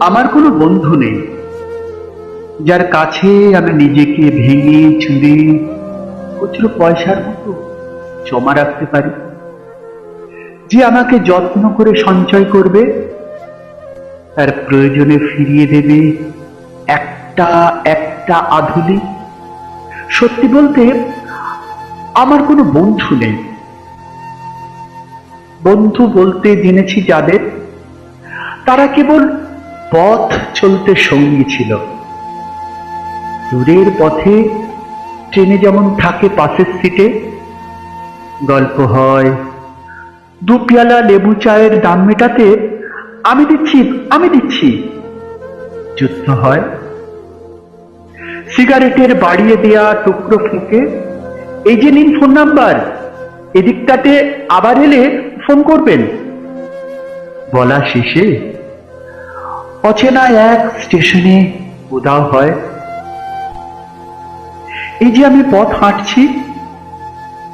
আমার কোনো বন্ধু নেই। যার কাছে আমি নিজেকে ভেঙে চুরে প্রচুর পয়সার মতো জমা রাখতে পারি। যে আমাকে যত্ন করে সঞ্চয় করবে, তার প্রয়োজনে ফিরিয়ে দেবে একটা একটা আধুলি সত্যি বলতে, আমার কোনো বন্ধু নেই। বন্ধু বলতে জেনেছি যাদের, তারা কেবল পথ চলতে সঙ্গী ছিল। দূরের পথে ট্রেনে যেমন থাকে পাশের সিটে, গল্প হয়। দু পেয়ালা লেবু চায়ের দাম মেটাতে, আমি দিচ্ছি আমি দিচ্ছি। যুদ্ধ হয়। সিগারেটের বাড়িয়ে দেয়া টুকরো ফুঁকে, এই যে নিন ফোন নাম্বার, এদিকটাতে আবার এলে ফোন করবেন। বলা শেষে অচেনা এক স্টেশনে উদাও হয়। এই যে আমি পথ হাঁটছি,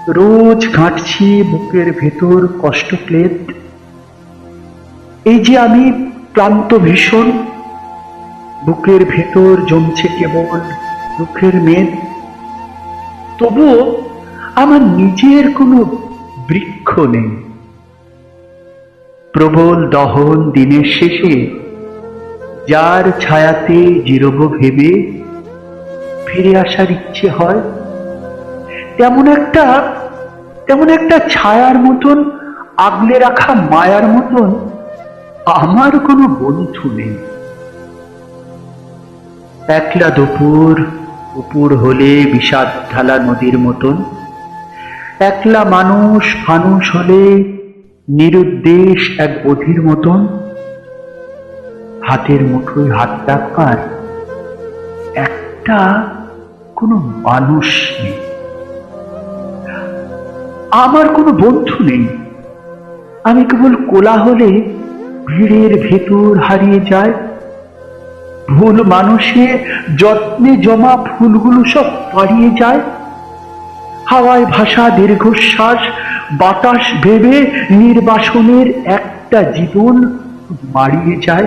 রোজ ঘাঁটছি বুকের ভেতর কষ্ট প্লেট এই যে আমি ক্লান্ত ভীষণ, বুকের ভেতর জমছে কেবল দুঃখের মেদ। তবুও আমার নিজের কোনো বৃক্ষ নেই। প্রবল দহন দিনের শেষে যার ছায়াতে জিরব ভেবে ফিরে আসার ইচ্ছে হয়, তেমন একটা তেমন একটা ছায়ার মতন, আগলে রাখা মায়ার মতন আমার কোনো বন্ধু নেই। একলা দুপুর, উপর হলে বিষাদ ঢালা নদীর মতন, একলা মানুষ ফানুষ হলে নিরুদ্দেশ এক অধীর মতন হাতের মুঠোয় হাত রাখবার একটা কোনো মানুষ নেই। আমার কোনো বন্ধু নেই। আমি কেবল কোলাহলে ভিড়ের ভেতর হারিয়ে যায় ভুল মানুষে যত্নে জমা ফুলগুলো সব পাড়িয়ে যায়। হাওয়ায় ভাষা দীর্ঘশ্বাস, বাতাস ভেবে নির্বাসনের একটা জীবন মারিয়ে যায়।